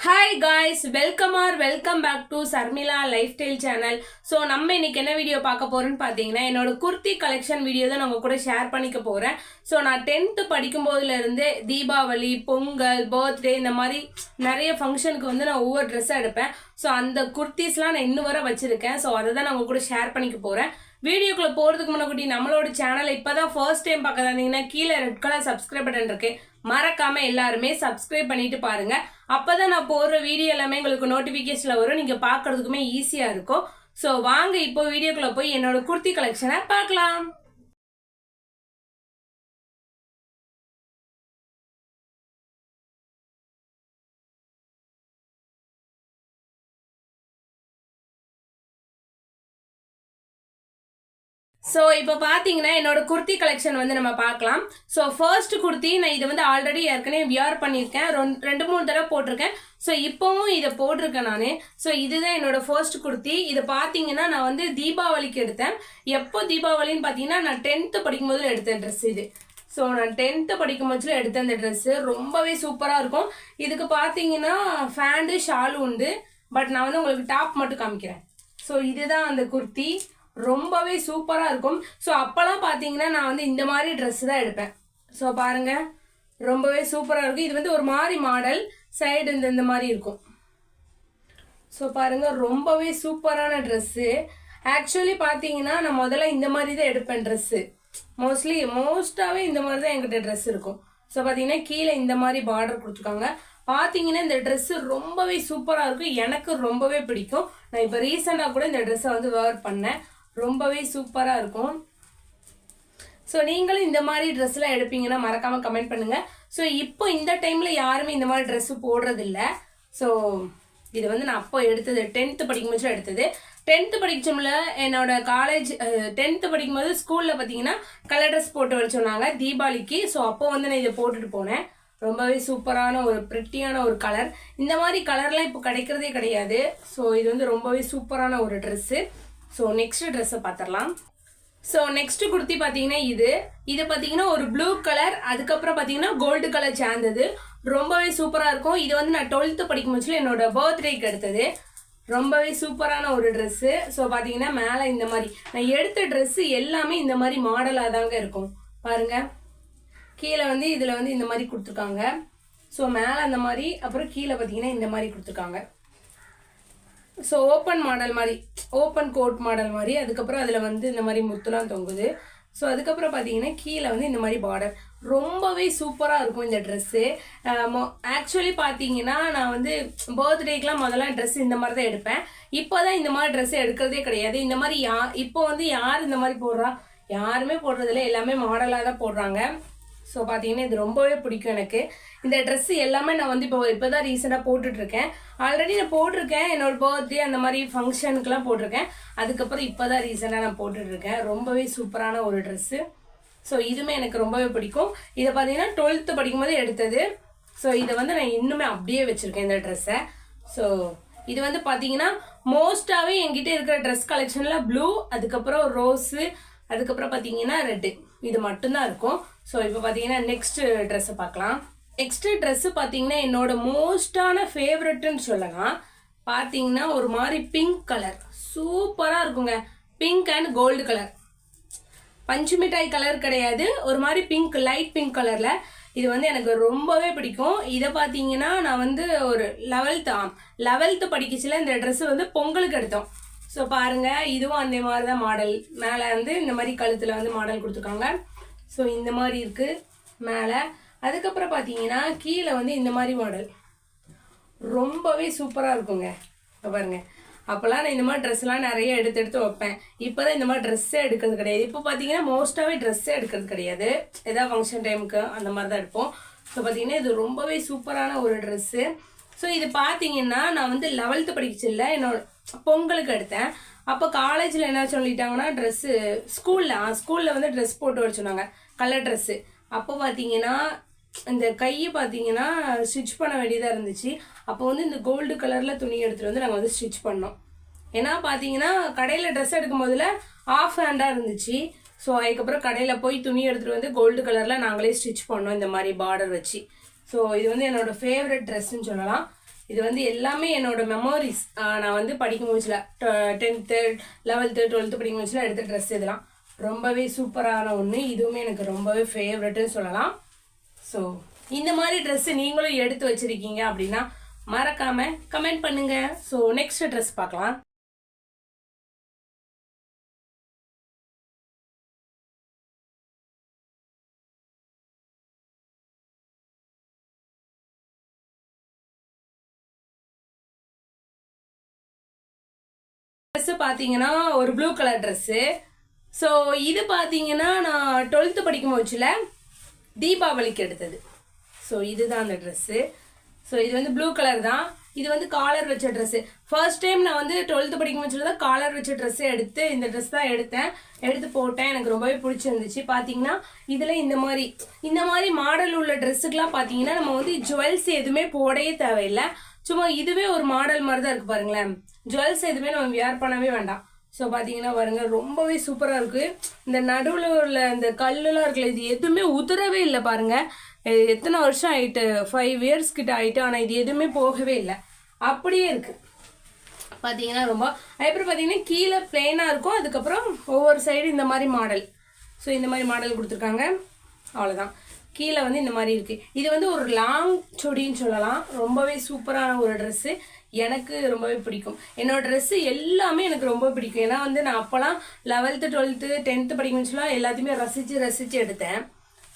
Hi guys welcome or welcome back to Sharmila lifestyle channel so நம்ம இன்னைக்கு என்ன video பார்க்க போறோம்னு பார்த்தீங்கன்னா என்னோட குர்த்தி கலெக்ஷன் வீடியோ தான் நான் கூட ஷேர் பண்ணிக்க போகிறேன் ஸோ நான் டென்த்து படிக்கும் போதுலேருந்து தீபாவளி பொங்கல் பர்த்டே இந்த மாதிரி நிறைய ஃபங்க்ஷனுக்கு வந்து நான் ஒவ்வொரு ட்ரெஸ்ஸாக எடுப்பேன். ஸோ அந்த குர்த்திஸ்லாம் நான் இன்னும் வரை வச்சுருக்கேன். ஸோ அதை தான் நான் உங்கள் கூட ஷேர் பண்ணிக்க போகிறேன் வீடியோக்குள்ள போறதுக்கு முன்னாடி நம்மளோட சேனல் இப்பதான் ஃபர்ஸ்ட் டைம் பார்க்க இருந்தீங்கன்னா கீழே ரெட் கலர் சப்ஸ்கிரைப் பட்டன் இருக்கு. மறக்காம எல்லாருமே சப்ஸ்கிரைப் பண்ணிட்டு பாருங்க. அப்பதான் நான் போடுற வீடியோ எல்லாமே உங்களுக்கு நோட்டிபிகேஷன்ல வரும். நீங்க பாக்குறதுக்குமே ஈஸியா இருக்கும். ஸோ வாங்க இப்போ வீடியோக்குள்ள போய் என்னோட குர்த்தி கலெக்ஷனை பார்க்கலாம். ஸோ இப்போ பார்த்தீங்கன்னா என்னோட குர்த்தி கலெக்ஷன் வந்து நம்ம பார்க்கலாம். ஸோ ஃபர்ஸ்ட் குர்த்தி நான் இதை வந்து ஆல்ரெடி ஏற்கனவே வியர் பண்ணியிருக்கேன். ரெண்- ரெண்டு மூணு தடவை போட்டிருக்கேன். ஸோ இப்போவும் இதை போட்டிருக்கேன் நான். ஸோ இதுதான் என்னோட ஃபர்ஸ்ட் குர்த்தி. இதை பார்த்தீங்கன்னா நான் வந்து தீபாவளிக்கு எடுத்தேன். எப்போ தீபாவளின்னு பார்த்தீங்கன்னா நான் டென்த்து படிக்கும்போது எடுத்தேன் ட்ரெஸ் இது. ஸோ நான் டென்த்து படிக்கும் போதில் எடுத்த அந்த ட்ரெஸ்ஸு ரொம்பவே சூப்பராக இருக்கும். இதுக்கு பார்த்தீங்கன்னா ஃபேண்டு ஷாலு உண்டு. பட் நான் வந்து உங்களுக்கு டாப் மட்டும் காமிக்கிறேன். ஸோ இதுதான் அந்த குர்த்தி. ரொம்பவே சூப்பராக இருக்கும். ஸோ அப்போல்லாம் பார்த்தீங்கன்னா நான் வந்து இந்த மாதிரி ட்ரெஸ் தான் எடுப்பேன். ஸோ பாருங்கள் ரொம்பவே சூப்பராக இருக்கும். இது வந்து ஒரு மாதிரி மாடல் சைடு இந்த இந்த மாதிரி இருக்கும். ஸோ பாருங்க. ரொம்பவே சூப்பரான ட்ரெஸ்ஸு ஆக்சுவலி பார்த்தீங்கன்னா நான் முதல்ல இந்த மாதிரி தான் எடுப்பேன் ட்ரெஸ்ஸு மோஸ்ட்லி மோஸ்ட்டாகவே இந்த மாதிரி தான் என்கிட்ட ட்ரெஸ் இருக்கும். ஸோ பார்த்தீங்கன்னா கீழே இந்த மாதிரி பார்டர் கொடுத்துருக்காங்க. பார்த்தீங்கன்னா இந்த ட்ரெஸ்ஸு ரொம்பவே சூப்பராக இருக்கும். எனக்கு ரொம்பவே பிடிக்கும். நான் இப்போ ரீசெண்டாக கூட இந்த ட்ரெஸ்ஸை வந்து வேர் பண்ணேன். ரொம்பவே சூப்பராக இருக்கும். ஸோ நீங்களும் இந்த மாதிரி ட்ரெஸ்லாம் எடுப்பீங்கன்னா மறக்காமல் கமெண்ட் பண்ணுங்கள் ஸோ இப்போ இந்த டைமில் யாருமே இந்த மாதிரி ட்ரெஸ்ஸு போடுறதில்ல. ஸோ இது வந்து நான் அப்போ எடுத்தது டென்த்து படிக்கும் போது எடுத்தது. டென்த்து படிக்கும்போது என்னோட காலேஜ் டென்த்து படிக்கும்போது ஸ்கூலில் பார்த்தீங்கன்னா கலர் ட்ரெஸ் போட்டு வர சொன்னாங்க தீபாவளிக்கு. ஸோ அப்போ வந்து நான் இதை போட்டுட்டு போனேன். ரொம்பவே சூப்பரான ஒரு ப்ரிட்டியான ஒரு கலர் இந்த மாதிரி கலர்லாம் இப்போ கிடைக்கிறதே கிடையாது. ஸோ இது வந்து ரொம்பவே சூப்பரான ஒரு ட்ரெஸ்ஸு ஸோ நெக்ஸ்ட் ட்ரெஸ்ஸை பார்த்துடலாம் ஸோ நெக்ஸ்ட் குர்த்தி பார்த்தீங்கன்னா இது. இது பார்த்தீங்கன்னா ஒரு ப்ளூ கலர் அதுக்கப்புறம் பார்த்தீங்கன்னா கோல்டு கலர் சேர்ந்தது. ரொம்பவே சூப்பராக இருக்கும். இது வந்து நான் டுவெல்த்து படிக்கும் போச்சு என்னோட பர்த்டேக்கு எடுத்தது. ரொம்பவே சூப்பரான ஒரு ட்ரெஸ்ஸு ஸோ பார்த்தீங்கன்னா மேலே இந்த மாதிரி. நான் எடுத்த ட்ரெஸ்ஸு எல்லாமே இந்த மாதிரி மாடலாக தாங்க இருக்கும். பாருங்க. கீழே வந்து இதில் வந்து இந்த மாதிரி கொடுத்துருக்காங்க. ஸோ மேலே அந்த மாதிரி அப்புறம் கீழே பார்த்தீங்கன்னா இந்த மாதிரி கொடுத்துருக்காங்க. ஸோ ஓப்பன் மாடல் மாதிரி ஓப்பன் கோட் மாடல் மாதிரி அதுக்கப்புறம் அதில் வந்து இந்த மாதிரி முத்துலாம் தொங்குது. ஸோ அதுக்கப்புறம் பார்த்தீங்கன்னா கீழே வந்து இந்த மாதிரி பார்டர் ரொம்பவே சூப்பராக இருக்கும் இந்த ட்ரெஸ்ஸு ஆக்சுவலி பார்த்தீங்கன்னா நான் வந்து பர்த்டேக்கெலாம் முதல்ல ட்ரெஸ் இந்த மாதிரி தான் எடுப்பேன். இப்போ தான் இந்த மாதிரி ட்ரெஸ் எடுக்கிறதே கிடையாது. இந்த மாதிரி யா இப்போ வந்து யார் இந்த மாதிரி போடுறா? யாருமே போடுறதில்ல. எல்லாமே மாடலாக தான் போடுறாங்க. ஸோ பார்த்தீங்கன்னா இது ரொம்பவே பிடிக்கும் எனக்கு. இந்த ட்ரெஸ்ஸு எல்லாமே நான் வந்து இப்போ இப்போ தான் ரீசெண்டாக போட்டுட்ருக்கேன். ஆல்ரெடி நான் போட்டிருக்கேன். என்னோட பர்த்டே அந்த மாதிரி ஃபங்க்ஷனுக்குலாம் போட்டிருக்கேன். அதுக்கப்புறம் இப்போ தான் ரீசெண்டாக நான் போட்டுட்ருக்கேன். ரொம்பவே சூப்பரான ஒரு ட்ரெஸ்ஸு ஸோ இதுவுமே எனக்கு ரொம்பவே பிடிக்கும். இதை பார்த்தீங்கன்னா டுவெல்த்து படிக்கும்போது எடுத்தது. ஸோ இதை வந்து நான் இன்னுமே அப்படியே வச்சுருக்கேன் இந்த ட்ரெஸ்ஸை ஸோ இது வந்து பார்த்தீங்கன்னா மோஸ்டாகவே என்கிட்ட இருக்கிற ட்ரெஸ் கலெக்ஷனில் ப்ளூ அதுக்கப்புறம் ரோஸு அதுக்கப்புறம் பார்த்தீங்கன்னா ரெட்டு இது மட்டும்தான் இருக்கும். ஸோ இப்போ பார்த்தீங்கன்னா நெக்ஸ்ட் ட்ரெஸ்ஸை பார்க்கலாம். நெக்ஸ்ட் ட்ரெஸ்ஸு பார்த்தீங்கன்னா என்னோட மோஸ்டான ஃபேவரட்டுன்னு சொல்லலாம். பார்த்தீங்கன்னா ஒரு மாதிரி பிங்க் கலர் சூப்பராக இருக்குங்க. பிங்க் அண்ட் கோல்டு கலர் பஞ்சு மிட்டாய் கலர் கிடையாது. ஒரு மாதிரி பிங்க் லைட் பிங்க் கலரில் இது வந்து எனக்கு ரொம்பவே பிடிக்கும். இதை பார்த்தீங்கன்னா நான் வந்து ஒரு லெவல்த்து ஆம். லெவல்த்து படிக்கச்சில இந்த ட்ரெஸ்ஸு வந்து பொங்கலுக்கு எடுத்தோம். ஸோ பாருங்க இதுவும் அந்த மாதிரி தான் மாடல் மேலே வந்து இந்த மாதிரி கழுத்தில் வந்து மாடல் கொடுத்துருக்காங்க. ஸோ இந்த மாதிரி இருக்குது மேலே. அதுக்கப்புறம் பார்த்தீங்கன்னா கீழே வந்து இந்த மாதிரி மாடல் ரொம்பவே சூப்பராக இருக்குங்க. இப்போ பாருங்க. அப்போல்லாம் நான் இந்த மாதிரி ட்ரெஸ்லாம் நிறைய எடுத்து எடுத்து வைப்பேன். இப்போ தான் இந்த மாதிரி ட்ரெஸ்ஸே எடுக்கிறது கிடையாது. இப்போ பார்த்தீங்கன்னா மோஸ்ட்டாகவே ட்ரெஸ்ஸே எடுக்கிறது கிடையாது. ஏதாவது ஃபங்க்ஷன் டைமுக்கு அந்த மாதிரி தான் எடுப்போம். ஸோ பார்த்தீங்கன்னா இது ரொம்பவே சூப்பரான ஒரு ட்ரெஸ்ஸு ஸோ இது பார்த்தீங்கன்னா நான் வந்து லெவல்த்து படிக்கச்சில்ல என்னோட பொங்கலுக்கு எடுத்தேன். அப்போ காலேஜில் என்ன சொல்லிட்டாங்கன்னா ட்ரெஸ்ஸு ஸ்கூலில் ஸ்கூலில் வந்து ட்ரெஸ் போட்டு வர சொன்னாங்க. கலர் ட்ரெஸ்ஸு அப்போ பார்த்தீங்கன்னா இந்த கையை பார்த்தீங்கன்னா ஸ்டிச் பண்ண வேண்டியதாக இருந்துச்சு. அப்போ வந்து இந்த கோல்டு கலரில் துணி எடுத்துகிட்டு வந்து நாங்கள் வந்து ஸ்டிச் பண்ணோம். ஏன்னா பார்த்தீங்கன்னா கடையில் ட்ரெஸ் எடுக்கும் போதில் ஆஃப் ஹேண்டாக இருந்துச்சு. ஸோ அதுக்கப்புறம் கடையில் போய் துணி எடுத்துகிட்டு வந்து கோல்டு கலரில் நாங்களே ஸ்டிச் பண்ணோம் இந்த மாதிரி பார்டர் வச்சு. ஸோ இது வந்து என்னோடய ஃபேவரட் ட்ரெஸ்ஸுன்னு சொல்லலாம். இது வந்து எல்லாமே என்னோட மெமோரிஸ் நான் வந்து படிக்கும் போச்சுல டென்த்து லெவல்த்து டுவெல்த்து படிக்கும் போச்சுல எடுத்த ட்ரெஸ் இதெல்லாம். ரொம்பவே சூப்பரான ஒன்று இதுவுமே எனக்கு ரொம்பவே ஃபேவரட்னு சொல்லலாம். ஸோ இந்த மாதிரி ட்ரெஸ் நீங்களும் எடுத்து வச்சிருக்கீங்க அப்படின்னா மறக்காமல் கமெண்ட் பண்ணுங்கள் ஸோ நெக்ஸ்ட் ட்ரெஸ் பார்க்கலாம். ட்ரெஸ்ஸு பார்த்தீங்கன்னா ஒரு ப்ளூ கலர் ட்ரெஸ்ஸு ஸோ இது பார்த்தீங்கன்னா நான் டுவெல்த்து படிக்கும் போச்சுல தீபாவளிக்கு எடுத்தது. ஸோ இதுதான் அந்த ட்ரெஸ்ஸு ஸோ இது வந்து ப்ளூ கலர் தான். இது வந்து காலர் வச்ச ட்ரெஸ்ஸு ஃபர்ஸ்ட் டைம் நான் வந்து டுவெல்த்து படிக்கும் போச்சுல தான் காலர் வச்ச ட்ரெஸ்ஸே எடுத்து இந்த ட்ரெஸ் தான் எடுத்தேன். எடுத்து போட்டேன். எனக்கு ரொம்பவே பிடிச்சிருந்துச்சு. பார்த்தீங்கன்னா இதில் இந்த மாதிரி இந்த மாதிரி மாடல் உள்ள ட்ரெஸ்ஸுக்கெலாம் பார்த்தீங்கன்னா நம்ம வந்து ஜுவல்ஸ் எதுவுமே போடவே தேவையில்லை. சும்மா இதுவே ஒரு மாடல் மாதிரி தான் இருக்கு பாருங்களேன். ஜுவல்ஸ் எதுவுமே நம்ம வியர் பண்ணவே வேண்டாம். ஸோ பார்த்தீங்கன்னா பாருங்க ரொம்பவே சூப்பராக இருக்கு. இந்த நடுவில் உள்ள இந்த கல்லுலாம் இருக்குல்ல இது எதுவுமே உதிரவே இல்லை பாருங்க. இது எத்தனை வருஷம் ஆயிட்டு? ஃபைவ் இயர்ஸ் கிட்ட ஆயிட்டு ஆனால் இது எதுவுமே போகவே இல்லை. அப்படியே இருக்கு. பார்த்தீங்கன்னா ரொம்ப அதுக்கப்புறம் பார்த்தீங்கன்னா கீழே பிளெயினாக இருக்கும். அதுக்கப்புறம் ஒவ்வொரு சைடு இந்த மாதிரி மாடல் ஸோ இந்த மாதிரி மாடல் கொடுத்துருக்காங்க. அவ்வளோதான் கீழே வந்து இந்த மாதிரி இருக்கு. இது வந்து ஒரு லாங் சொடின்னு சொல்லலாம். ரொம்பவே சூப்பரான ஒரு ட்ரெஸ்ஸு எனக்கு ரொம்பவே பிடிக்கும். என்னோட ட்ரெஸ்ஸு எல்லாமே எனக்கு ரொம்ப பிடிக்கும். ஏன்னா வந்து நான் அப்போலாம் லெவல்த்து டுவெல்த்து டென்த்து படிக்கணுச்சுலாம் எல்லாத்தையுமே ரசித்து ரசித்து எடுத்தேன்.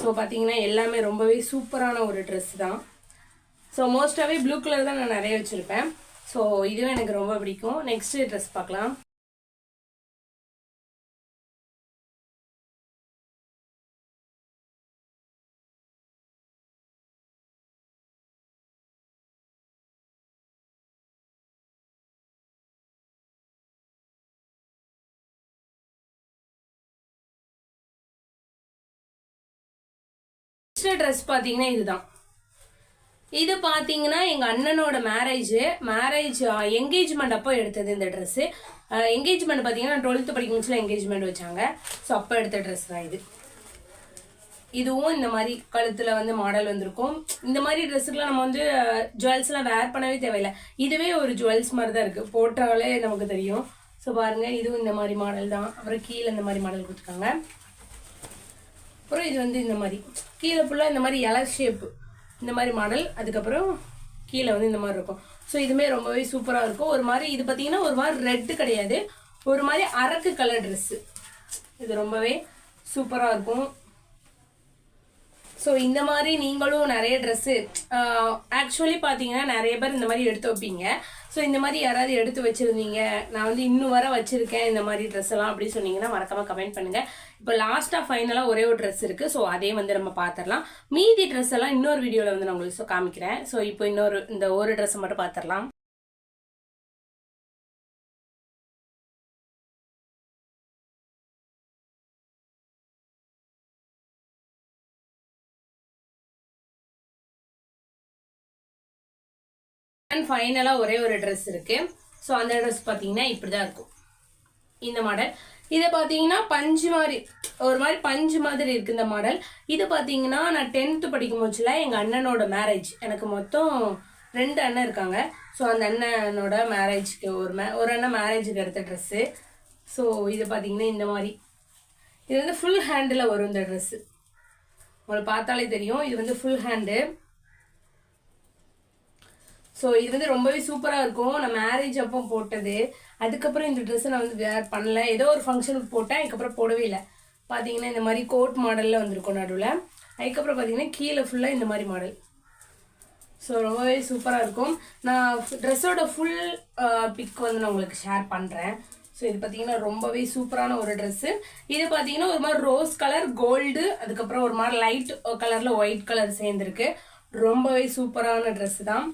ஸோ பார்த்தீங்கன்னா எல்லாமே ரொம்பவே சூப்பரான ஒரு ட்ரெஸ் தான். ஸோ மோஸ்ட்டாகவே ப்ளூ கலர் தான் நான் நிறைய வச்சுருப்பேன். ஸோ இதுவும் எனக்கு ரொம்ப பிடிக்கும். நெக்ஸ்ட்டு ட்ரெஸ் பார்க்கலாம். நெக்ஸ்ட் ட்ரெஸ் பார்த்தீங்கன்னா இதுதான். இது பார்த்தீங்கன்னா எங்கள் அண்ணனோட மேரேஜ் மேரேஜ் என்கேஜ்மெண்ட் அப்போ எடுத்தது இந்த ட்ரெஸ்ஸு என்கேஜ்மெண்ட் பார்த்தீங்கன்னா டுவெல்த்து படிக்கும் முச்சில் என்கேஜ்மெண்ட் வச்சாங்க. ஸோ அப்போ எடுத்த ட்ரெஸ் தான் இது. இதுவும் இந்த மாதிரி கழுத்தில் வந்து மாடல் வந்திருக்கும். இந்த மாதிரி ட்ரெஸ்ஸுக்குலாம் நம்ம வந்து ஜுவல்ஸ்லாம் வேர் பண்ணவே தேவையில்லை. இதுவே ஒரு ஜுவல்ஸ் மாதிரி தான் இருக்குது போட்டாலே நமக்கு தெரியும். ஸோ பாருங்கள் இதுவும் இந்த மாதிரி மாடல் தான். அப்புறம் கீழே இந்த மாதிரி மாடல் கொடுத்துருக்காங்க. அப்புறம் இது வந்து இந்த மாதிரி. கீழே ஃபுல்லாக இந்த மாதிரி எலர் ஷேப்பு இந்த மாதிரி மாடல் அதுக்கப்புறம் கீழே வந்து இந்த மாதிரி இருக்கும். ஸோ இதுவுமே ரொம்பவே சூப்பராக இருக்கும். ஒரு மாதிரி இது பார்த்தீங்கன்னா ஒரு மாதிரி ரெட்டு கிடையாது. ஒரு மாதிரி அரக்கு கலர் ட்ரெஸ்ஸு இது ரொம்பவே சூப்பராக இருக்கும். ஸோ இந்த மாதிரி நீங்களும் நிறைய ட்ரெஸ்ஸு ஆக்சுவலி பார்த்தீங்கன்னா நிறைய பேர் இந்த மாதிரி எடுத்து வைப்பீங்க. ஸோ இந்த மாதிரி யாராவது எடுத்து வச்சுருந்தீங்க? நான் வந்து இன்னும் வர வச்சுருக்கேன் இந்த மாதிரி ட்ரெஸ் எல்லாம் அப்படி சொன்னீங்கன்னா மறக்காம கமெண்ட் பண்ணுங்கள் இப்போ லாஸ்ட்டாக ஃபைனலாக ஒரே ஒரு ட்ரெஸ் இருக்குது ஸோ அதே வந்து நம்ம பார்த்துடலாம் மீதி ட்ரெஸ் எல்லாம் இன்னொரு வீடியோவில் வந்து நான் உங்களுக்கு காமிக்கிறேன். ஸோ இப்போ இன்னொரு இந்த ஒரு ட்ரெஸ்ஸை மட்டும் பார்த்துடலாம் அண்ட் ஃபைனலாக ஒரே ஒரு ட்ரெஸ் இருக்குது ஸோ அந்த ட்ரெஸ் பார்த்தீங்கன்னா இப்படி தான் இருக்கும். இந்த மாடல் இதை பார்த்தீங்கன்னா பஞ்சு மாதிரி ஒரு மாதிரி பஞ்சு மாதிரி இருக்குது இந்த மாடல் இது பார்த்தீங்கன்னா நான் டென்த்து படிக்கும் போச்சுல எங்கள் அண்ணனோட மேரேஜ் எனக்கு மொத்தம் ரெண்டு அண்ணன் இருக்காங்க. ஸோ அந்த அண்ணனோட மேரேஜ்க்கு ஒரு மே ஒரு அண்ணன் மேரேஜுக்கு எடுத்த ட்ரெஸ்ஸு ஸோ இது பார்த்தீங்கன்னா இந்த மாதிரி. இது வந்து ஃபுல் ஹேண்டில் வரும் இந்த ட்ரெஸ்ஸு உங்களுக்கு பார்த்தாலே தெரியும். இது வந்து ஃபுல் ஹேண்டு ஸோ இது வந்து ரொம்பவே சூப்பராக இருக்கும். நான் மேரேஜ் அப்போ போட்டது. அதுக்கப்புறம் இந்த ட்ரெஸ்ஸை நான் வந்து வேர் பண்ணல. ஏதோ ஒரு ஃபங்க்ஷனுக்கு போட்டேன். அதுக்கப்புறம் போடவே இல்லை. பார்த்தீங்கன்னா இந்த மாதிரி கோட் மாடலில் வந்திருக்கும் நடுவில். அதுக்கப்புறம் பார்த்தீங்கன்னா கீழே ஃபுல்லாக இந்த மாதிரி மாடல் ஸோ ரொம்பவே சூப்பராக இருக்கும். நான் ட்ரெஸ்ஸோட ஃபுல் பிக் வந்து நான் உங்களுக்கு ஷேர் பண்ணுறேன் ஸோ இது பார்த்தீங்கன்னா ரொம்பவே சூப்பரான ஒரு ட்ரெஸ்ஸு இது பார்த்தீங்கன்னா ஒரு மாதிரி ரோஸ் கலர் கோல்டு அதுக்கப்புறம் ஒரு மாதிரி லைட் கலரில் ஒயிட் கலர் சேர்ந்துருக்கு. ரொம்பவே சூப்பரான ட்ரெஸ்ஸு தான்.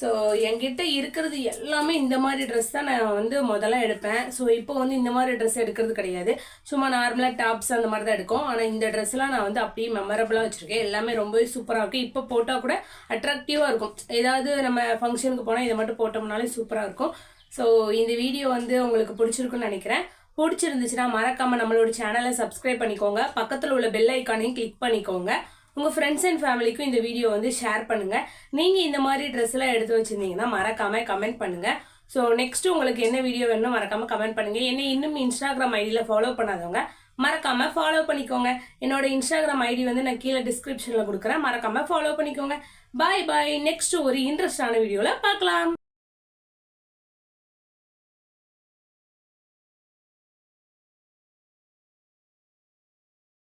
ஸோ என்கிட்ட இருக்கிறது எல்லாமே இந்த மாதிரி ட்ரெஸ் தான் நான் வந்து முதல்ல எடுப்பேன். ஸோ இப்போ வந்து இந்த மாதிரி ட்ரெஸ் எடுக்கிறது கிடையாது. சும்மா நார்மலாக டாப்ஸ் அந்த மாதிரி தான் எடுக்கும். ஆனால் இந்த ட்ரெஸ்லாம் நான் வந்து அப்படியே மெமரபுளாக வச்சுருக்கேன். எல்லாமே ரொம்பவே சூப்பராக இருக்கும். இப்போ போட்டால் கூட அட்ராக்டிவாக இருக்கும். ஏதாவது நம்ம ஃபங்க்ஷனுக்கு போனால் இதை மட்டும் போட்டோம்னாலே சூப்பராக இருக்கும். ஸோ இந்த வீடியோ வந்து உங்களுக்கு பிடிச்சிருக்குன்னு நினைக்கிறேன். பிடிச்சிருந்துச்சுன்னா மறக்காமல் நம்மளோட சேனலை சப்ஸ்கிரைப் பண்ணிக்கோங்க. பக்கத்தில் உள்ள பெல் ஐக்கானையும் கிளிக் பண்ணிக்கோங்க. உங்கள் ஃப்ரெண்ட்ஸ் அண்ட் ஃபேமிலிக்கும் இந்த வீடியோ வந்து ஷேர் பண்ணுங்கள் நீங்கள் இந்த மாதிரி ட்ரெஸ் எல்லாம் எடுத்து வச்சுருந்தீங்கன்னா மறக்காமல் கமெண்ட் பண்ணுங்கள் ஸோ நெக்ஸ்ட் உங்களுக்கு என்ன வீடியோ வேணும் மறக்காமல் கமெண்ட் பண்ணுங்கள் என்னை இன்னும் இன்ஸ்டாகிராம் ஐடியில் ஃபாலோ பண்ணாதவங்க மறக்காமல் ஃபாலோ பண்ணிக்கோங்க. என்னோட இன்ஸ்டாகிராம் ஐடி வந்து நான் கீழே டிஸ்கிரிப்ஷனில் கொடுக்குறேன். மறக்காமல் ஃபாலோ பண்ணிக்கோங்க. பாய் பாய் நெக்ஸ்ட் ஒரு இன்ட்ரெஸ்டான வீடியோவில் பார்க்கலாம்.